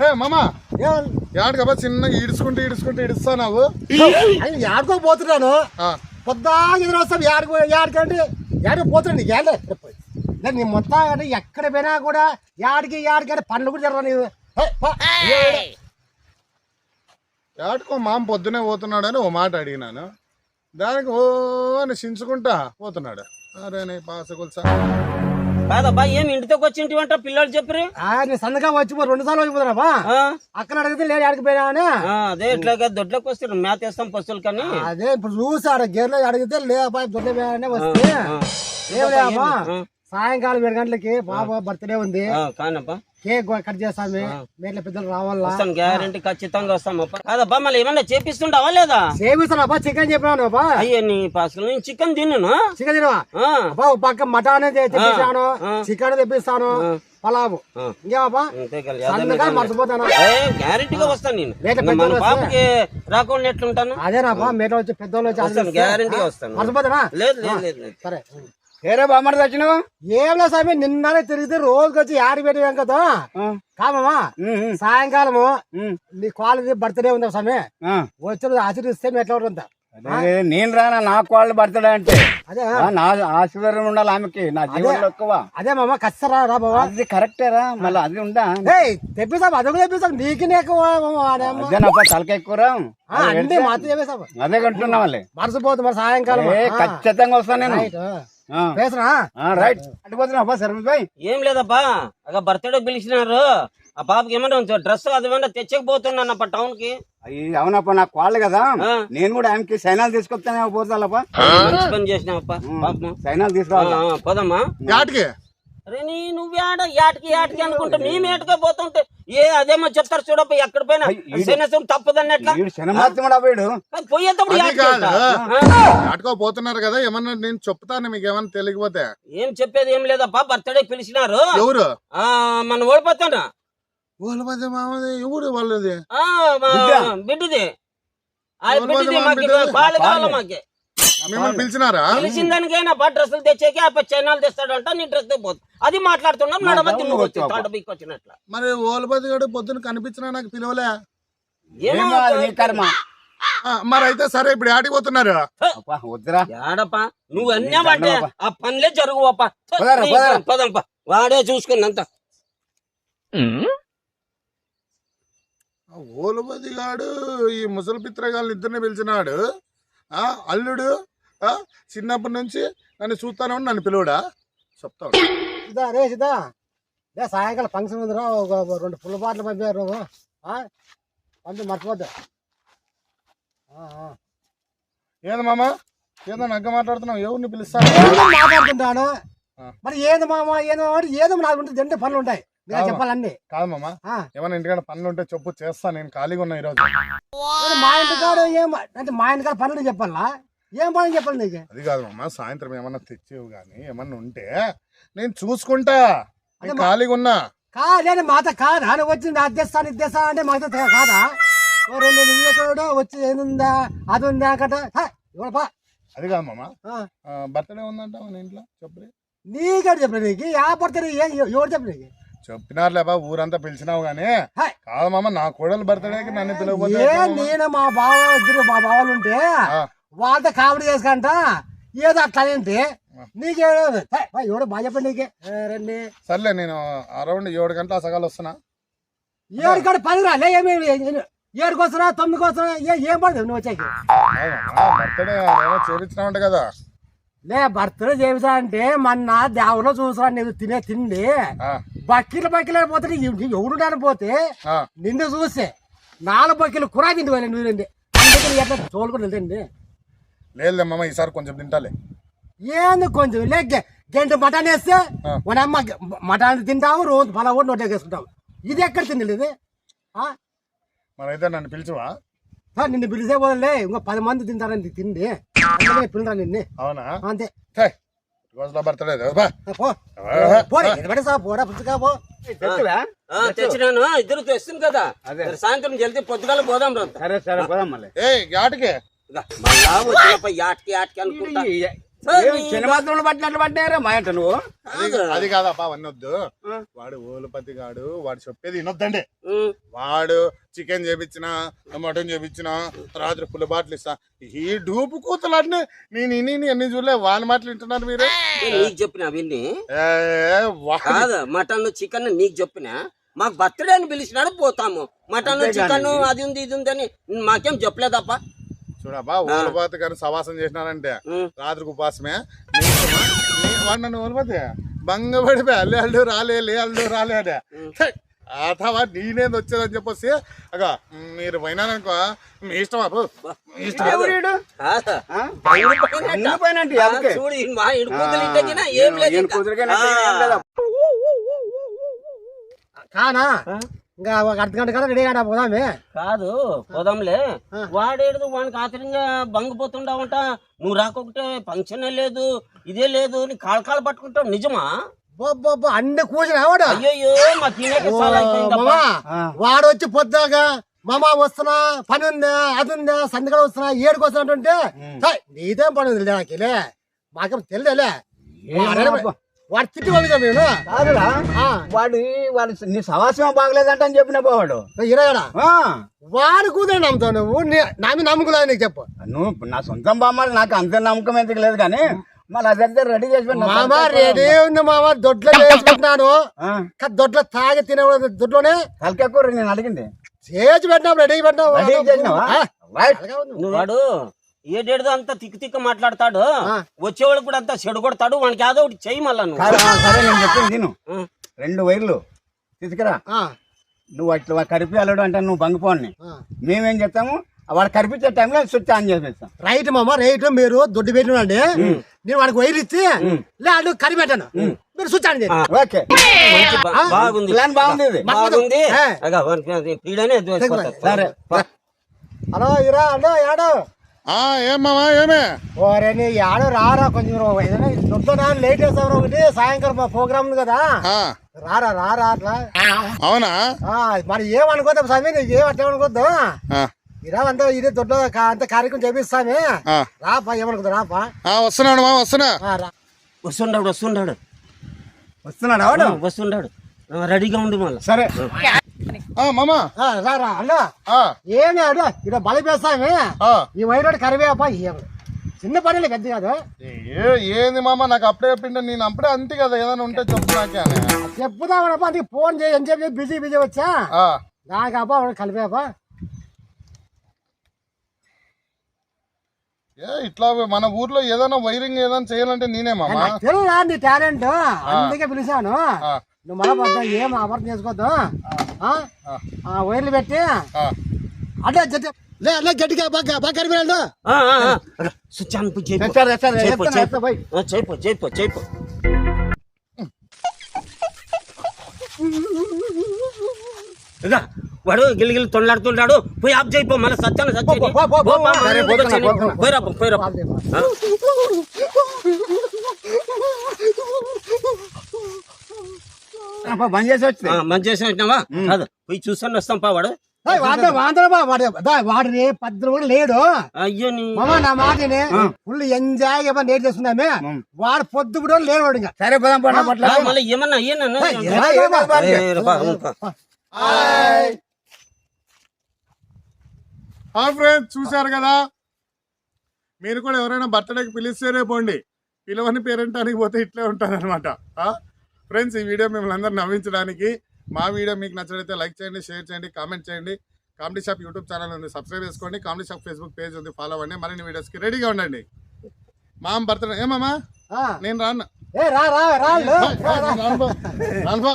ఏ మామ. యాడికబ్బా చిన్నగా ఈడుచుకుంటూ ఈడుచుకుంటూ ఇడుస్తావు యాడికో పోతున్నాను. పొద్దా ఎదురు వస్తాం యాడికి యాడికంటే యాడికి పోతున్నాను ఏళ్ళే నేను నీ మొత్తం అంటే ఎక్కడ పోయినా కూడా యాడికి యాడికంటే పనులు కూడా జరగదు నీవు. ఏ, పో. యాడికో మామ పొద్దునే పోతున్నాడని ఓ మాట అడిగినాను. దానికి ఓ అని చించుకుంటా పోతున్నాడు. అరే నీ పాసకుల్సా కాదబ్బా ఏమి ఇంటికి వచ్చింటి అంట పిల్లలు చెప్పరు ఆ, నీ సందగా వచ్చి రెండు సార్లు వచ్చిపోతున్నావా ఆ? అక్కడ అడిగితే లేదు యాడికి పోయినా అని. అదే ఇట్లాగా దొడ్లోకి వస్తారు మేత వేస్తాం పశువులు కానీ. అదే ఇప్పుడు చూసాడు గేర్లో అడిగితే లేపా దొడ్ల వస్తే. ఏం లేపా సాయంకాలం ఏడు గంటలకి బాబా బర్త్డే ఉంది. కేక్ కట్ చేస్తాము మేట్ల పెద్దలు రావాలా? వస్తాను గ్యారంటీ ఖచ్చితంగా వస్తామప్పా కాదబ్బా మళ్ళీ ఏమన్నా చేపిస్తుండవా లేదా? సేవిస్తాను అబ్బా చికెన్ చెప్పినాను అబ్బా. అయ్యే నీ పాసలు నేను చికెన్ తిన్నాను? చికెన్ తినవా? ఆ, అబ్బా ఒక పక్క మటన్ తెప్పిస్తాను. చికెన్ తెప్పిస్తాను పలావు. మర్చిపోతాను? గ్యారంటీగా వస్తాను నేను. మన పాపకి రాకుండా ఎట్లుంటాను? అదేనాబ్బా మేట వచ్చి పెద్దోళ్ళు వచ్చి వస్తాను ఆశీర్వదిస్తే, గ్యారంటీగా వస్తాను. మర్చిపోతానా? లేదు లేదు. సరే. ఏరే బామ్మడి వచ్చినావు ఏం లేదు స్వామి నిన్ననే తిరిగితే రోజుకి వచ్చి యాడి పెట్టి కదా? కామమ్మా సాయంకాలము నీ కాలేజీ బర్త్డే ఉంది స్వామి? వచ్చి ఆశీర్వదిస్తే ఎట్లా ఉంటుంది నేను రానా నా కోళ్ళు బర్త్డే అంటే? నా ఆశీర్వాదం ఉండాలి ఆమెకి నా జీవనంలో ఎక్కువ. అదే మామ కచ్చరా రా బాబా అది కరెక్టేరా మళ్ళీ అది ఉందా? తెప్పిస్తాం అదొక తెప్పిస్తాం నీకు. అదేనప్ప తలక ఎక్కువరా చెప్పేస్తాం అదే కంటున్నా మళ్ళీ. మరసిపోతుంది మరి సాయంకాలం. ఖచ్చితంగా వస్తాను నేను. రైట్. ఆ. వేసరా ఆ, రైట్. అటుపోతున్నా service bye. ఏం లేదబ్బా అక్క బర్త్డే పిలిచినారు. ఆ పాపకి ఏమన్నా డ్రెస్ అది ఏమన్నా తెచ్చకపోతున్నానప్ప టౌన్కి. అయ్యి అవునప్ప నాకు కోళ్ళు కదా. నేను కూడా ఆమెకి సైనాలు తీసుకొస్తానే పోతాలప్ప. మంచి పని చేసినావప్ప పాపం సైనాలు ఆ, పోదమ్మా. అరే నీ నువ్వేడ యాటికి యాటికి అనుకుంటా నీ మేటగా పోతుంటే ఏ అదేమో చెప్తారు చూడప్ప ఎక్కడ పోయినా? శనిసం తప్పదన్నట్లా పోయేటప్పుడు? యాటికో పోతున్నారు కదా ఏమన్నా నేను చెప్తాను మీకు ఏమన్నా తెలియకపోతే. ఏం చెప్పేది ఏం లేదప్పా బర్త్డే పిలిచినారు. ఎవరు? ఆ మనం ఓడిపోతాను మామది ఎవరు వాళ్ళది? ఆ, మా- బిడ్డది. బిడ్డది మాకు? పాలు కావాలి మాకి. మిమ్మల్ని పిలిచినారా? తెలిసిన దానికైనా బా డ్రెస్సులు తెచ్చేకి ఆ చైనాలు తెస్తాడంట నీ డ్రెస్ పోతుంది అది మాట్లాడుతున్నాం తాట పీకి వచ్చినట్ల మరి ఓలపతి గడు పొద్దున కనిపించినా నాకు పిలవలే. ఏమో నీ కర్మ. మరి అయితే సరే ఇప్పుడు యాటికి పోతున్నారు? అప్ప వద్దురా. ఏడపా నువ్వు అన్నావంటే ఆ పనులే జరుగువప్ప. పదంపా. వాడే చూసుకున్నంత. ఆ ఓలపతి గాడు ఈ ముసలి పిత్రగాళ్ళని ఇద్దరిని పిలిచినాడు. ఆ అల్లుడు చిన్నప్పటి నుంచి నన్ను చూస్తాను నన్ను పిలువడా చెప్తా ఉండు. సిద్ధా రే సిద్ధా రే సాయంకాలం ఫంక్షన్ ఉందిరా ఒక రెండు ఫుల్ బాటిల్ పంపారు? పంపి మర్చిపోద్దు. ఏంది మామ ఏదో నగ్గ మాట్లాడుతున్నావు ఎవరిని పిలుస్తాను మాట్లాడుతుంటాను. మరి ఏది మామ ఏదో ఏదో నాకు జంట పనులు ఉంటాయి మీరు కాదు. మామ ఆ. ఏమైనా ఇంటికాడ పనులు ఉంటే చెప్పు చేస్తా నేను ఖాళీగా ఉన్నా ఈరోజు మా ఇంటికాడు ఏం అంటే మా ఇంటికాడ పనులు చెప్పాలా ఏం పనులు చెప్పాలి నీకు? అది కాదు మామ సాయంత్రం ఏమన్నా తెచ్చేవు కానీ ఏమన్నా ఉంటే నేను చూసుకుంటా. నేను ఖాళీగా ఉన్నా. కాదే మాత కాదా నువ్వు వచ్చి అది తెస్తాను ఇది తెస్తా అంటే మాతో కాదా? ఓ రెండు నిమిషాలు వచ్చి ఏముందా అది ఉందా అక్కడ ఇవ్వపా అది కాదు మామ. బర్త్డే ఉందంట మన ఇంట్లో చెప్పు నీకెవరు చెప్పలేదు నీకు? యా పడతారు ఎవరు చెప్పలేదు నీకు? చెప్పినారులే బా ఊరంతా పిలిచినావు గానీ. హాయ్. కాదు మామ నా కోడలు బర్త్డేకి నన్ను ఏ మామ? నేను మా బావ ఇద్దరు మా బావలు ఉంటే వాళ్ళతో కామెడీ చేసుకుంట? ఏదో అట్లా ఏంటి నీకేదో ఎవడో బాగా చెప్పండి నీకే. రండి. సర్లే నేను అరౌండ్ ఏడు గంటల సగాలు వస్తున్నా. ఏడు కాడ పని రాలే ఏమి ఏడుకి వస్తున్నా తొమ్మిదికి వస్తున్నా ఏ ఏం పడదు నువ్వు వచ్చాకి. బర్త్డే చేపించినావంట కదా. లే బర్త్డే చేసా అంటే మొన్న దేవులో చూసా నేను తినే తిండి. బక్కిలు బక్కిలు పోతే ఎవడు పోతే నిన్ను చూస్తే నాలుగు బక్కిలు కురా తిండి నువ్వు రండి అందుకని ఎట్లా తోలుకొని వెళ్తండి లేదులే మామ ఈసారి కొంచెం తింటాలే. ఏంది కొంచెం? లే గె- గంట మటన్ వేస్తే. మన అమ్మ గ- మటన్ తింటావు రోజు పలా కూడా నోట్లో వేసుకుంటావు. ఇది ఎక్కడ తిండి ఇది? ఆ? మరి అయితే నన్ను పిలిచువా? సార్ నిన్ను పిలిచే పోలే ఇంకో పది మంది తింటారని తిండి. పిల్లరా నిన్ను. అవునా? అంతే. రోజుల బర్త్డే బా. పో. పోనీ నిలబడి సార్ పోరా పుస్తకా పో. తెచ్చినాను. ఇద్దరు తెస్తుంది కదా. సాయంత్రం వెళ్తే పొద్దుగాల పోదాం సరే సరే పోదాం మళ్ళీ. ఏ యాటికి మళ్ళా యాటికి యాటికి అనుకుంటా. చిన్నమాత్రంలో పట్టినట్లు పట్టినారా మా అంట నువ్వు? అది కాదప్పా అవన్నీ వద్దు. వాడు ఓలుపతి గాడు వాడు చెప్పేది వినొద్దండి. వాడు చికెన్ చేపించిన మటన్ చేపించిన రాత్రి పుల్ల బాటలు ఇస్తా. ఈ డూపు కూతలన్నీ నేను ఇన్ని అన్ని చూడలే వాళ్ళ మాటలు వింటున్నారు మీరు? నీకు చెప్పిన అవన్నీ కాదు మటన్ చికెన్ నీకు చెప్పిన? మాకు బర్త్డే అని పిలిచినాడు పోతాము. మటన్ చికెన్ అది ఉంది ఇది ఉంది అని మాకేం చెప్పలేదప్ప? చూడబ్బా ఓలుపతి గారు సవాసం చేసినారంటే. రాత్రికి ఉపాసమే. వాడు నన్ను ఓలుపతి? బంగపడిపోయి అల్లి అల్లు రాలే లే అల్లు రాలే అదే అథవా నేనేది వచ్చేదని చెప్పొసి అగా మీరు పోయినారనుకో మీ ఇష్టం అప్పు ఇష్టం? కానా? ఇంకా ఒక అర్ధ గంట కదా రెడీ కాడా పోదామే. కాదు పోదాంలే. వాడేడు వానికి ఆశ్చర్యంగా బంగిపోతుండవంట నువ్వు రాకొకటే ఫంక్షన్ లేదు ఇదే లేదు నీ కాలు కాలు పట్టుకుంటావు నిజమా? బొబ్బొబ్బ అన్ని కూర్చుని ఆవాడు అయ్యయ్యో మా తినేకి చాలా అయిపోయిందబ్బా. మామా ఆ. వాడు వచ్చి పొద్దాగా మామ వస్తున్నా పని ఉందా అది ఉందా సందుకడ వస్తున్నా ఏడుకు వస్తున్నట్టుంటే "హే, నీదేం పని ఉంది నాకిలే మాకేం తెలియలే ఏమబ్బా? వాడు తిట్టి పంపించాం మేము? కాదురా. ఆ, వాడు వాడు నీ సవాసం బాగలేదంట అని చెప్పిన వాడు ఇరగడా ఆ, వాడు కూతురు నమ్ముతావు నువ్వు? నీ- మీద నమ్ముకులా నీకు చెప్పు. నువ్వు నా సొంతం బామ్మాలి నాకు అంత నమ్మకం ఎందుకు లేదు కానీ మళ్ళీ అదంతా రెడీ చేసి పెట్టు. మామ రెడీ ఉంది మామ దొడ్లో కా- దొడ్లో తాగి తినే దొడ్లోనే. తలకాయ కూర నేను అడిగింది. చేసి పెట్టినాం రెడీ పెట్టినావు. రెడీ చేసినావా? ఆ, రైట్. అలాగే ఉంది. నువ్వు వాడు ఏడేడుదో అంతా తిక్కు తిక్కు మాట్లాడతాడు. ఆ. వచ్చేవాడు కూడా అంతా చెడు కొడతాడు వానికి ఏదో ఒకటి చెయ్యి మళ్ళా నువ్వు. కాదు, ఆ, సరే నేను చెప్పింది ఆ. రెండు వైర్లు. తీసుకురా. ఆ, నువ్వు అట్లా కరిపి అల్లుడు అంటే నువ్వు బంగిపోని. మేమేం చెప్తాము? వాడు కరిపించే టైంలో స్విచ్ ఆన్ చేసేస్తాం. రైట్ మామ రైట్ మీరు దొడ్డు పెట్టినండి నేను వాడికి వైర్ ఇచ్చి లేదు కరి పెట్టాను. మీరు స్విచ్ ఆన్ చేయండి. ఓకే. మంచి బా- బాగుంది. ప్లాన్ బాగుంది ఇది. బాగుంది. ఏ. అగా వానికి అది పీడనే దోసిపోతాడు. సరే. హలో ఇరా అన్నో యాడో ఆ ఏం మామా ఏమే? ఓరే నీ యాడో రారా కొంచెం ఏదైనా లేట్ ఒకటి. సాయంకాలం మా ప్రోగ్రామ్ ఉంది కదా. ఆ, రారా రారా అట్లా. అవునా? ఆ, మరి ఏమనుకోద్దాం స్వామి? నీకు ఏం అట్లా అనుకోద్దాం ఇదే అంత కార్యక్రమం చేపిస్తామే. రాపా ఏమనుకుందా రాపా. ఆ, వస్తున్నాడు మా వస్తున్నా. ఆ, రా. వస్తుండాడు వస్తుండాడు వస్తున్నాడు అవడు వస్తుండాడు ఆ, రెడీగా ఉండి మళ్ళా. సరే. మామా. ఆ, రా రా అన్న. ఆ, ఏమి ఆడు ఇక్కడ బలి వేస్తామే ఆ. ఈ వైరోడు కరివేపా ఏం చిన్న పని పెద్ద కాదు. ఏ ఏంది మామ నాకు అప్పుడే చెప్పిండే నేను అప్పుడే అంతే కదా ఏదైనా ఉంటే చెప్పు నాకే. చెప్పుదామనప్పా నీకు ఫోన్ చేయి అని చెప్పి బిజీ బిజీ వచ్చా? ఆ, నాకు అబ్బా కలిపేపా ఏ ఇట్లా మన ఊర్లో ఏదైనా వైరింగ్ ఏదైనా చేయాలంటే నేనే మామ. తెలుసా నీ టాలెంట్. అందుకే పిలిచాను. నువ్వు పోతా ఏం అమర్థం చేసుకోవద్దు వైర్లు పెట్టి ఆ. అంటే జత లే లే గట్టిగా బాగా బాగా. అగా, స్విచ్ ఆన్ చేయిపో. చేయిపో, చేయిపో. చేయిపో వాడు గిల్లి గిల్లి తొండలాడుతుంటాడు పోయి ఆఫ్ చేయిపో మళ్ళీ సత్యాన్ని సత్యాన్ని పో, పో, పో, పో. సరే, పోతున్నా, పోతున్నా. పోయిరా పోయిరా అబ్బా, బంద్ చేసి వచ్చింది ఆ, మంచి చేసిన వచ్చినావా? కాదు పోయి చూసాను వస్తాం పా వాడు. వాడి పద్దరు కూడా లేడు. అయ్యో నీ మామ నా మాటని. ఫుల్ ఎంజాయ్గా నేట్ చేస్తున్నామే? వాడు పొద్దు కూడా లేడు వాడు ఇంకా. సరే పోదాం మళ్ళీ ఏమన్నా ఏమన్నా ఏమన్నా ఏమన్నా? ఫ్రెండ్స్ చూశారు కదా? మీరు కూడా ఎవరైనా బర్త్డేకి పిలిస్తేనే పోండి. పిలవని పేరెంటానికి పోతే ఇట్లే ఉంటుంది అనమాట ఫ్రెండ్స్ ఈ వీడియో మిమ్మల్ని అందరూ నవ్వించడానికి మా వీడియో మీకు నచ్చినట్లయితే లైక్ చేయండి షేర్ చేయండి కామెంట్ చేయండి. కామెడీ షాప్ యూట్యూబ్ ఛానల్ ఉంది సబ్స్క్రైబ్ చేసుకోండి. కామెడీ షాప్ ఫేస్బుక్ పేజ్ ఉంది ఫాలో అవ్వండి. మరిన్ని వీడియోస్కి రెడీగా ఉండండి. మా బర్త్డే ఏమమ్మా నేను రాను. రాను. రాను.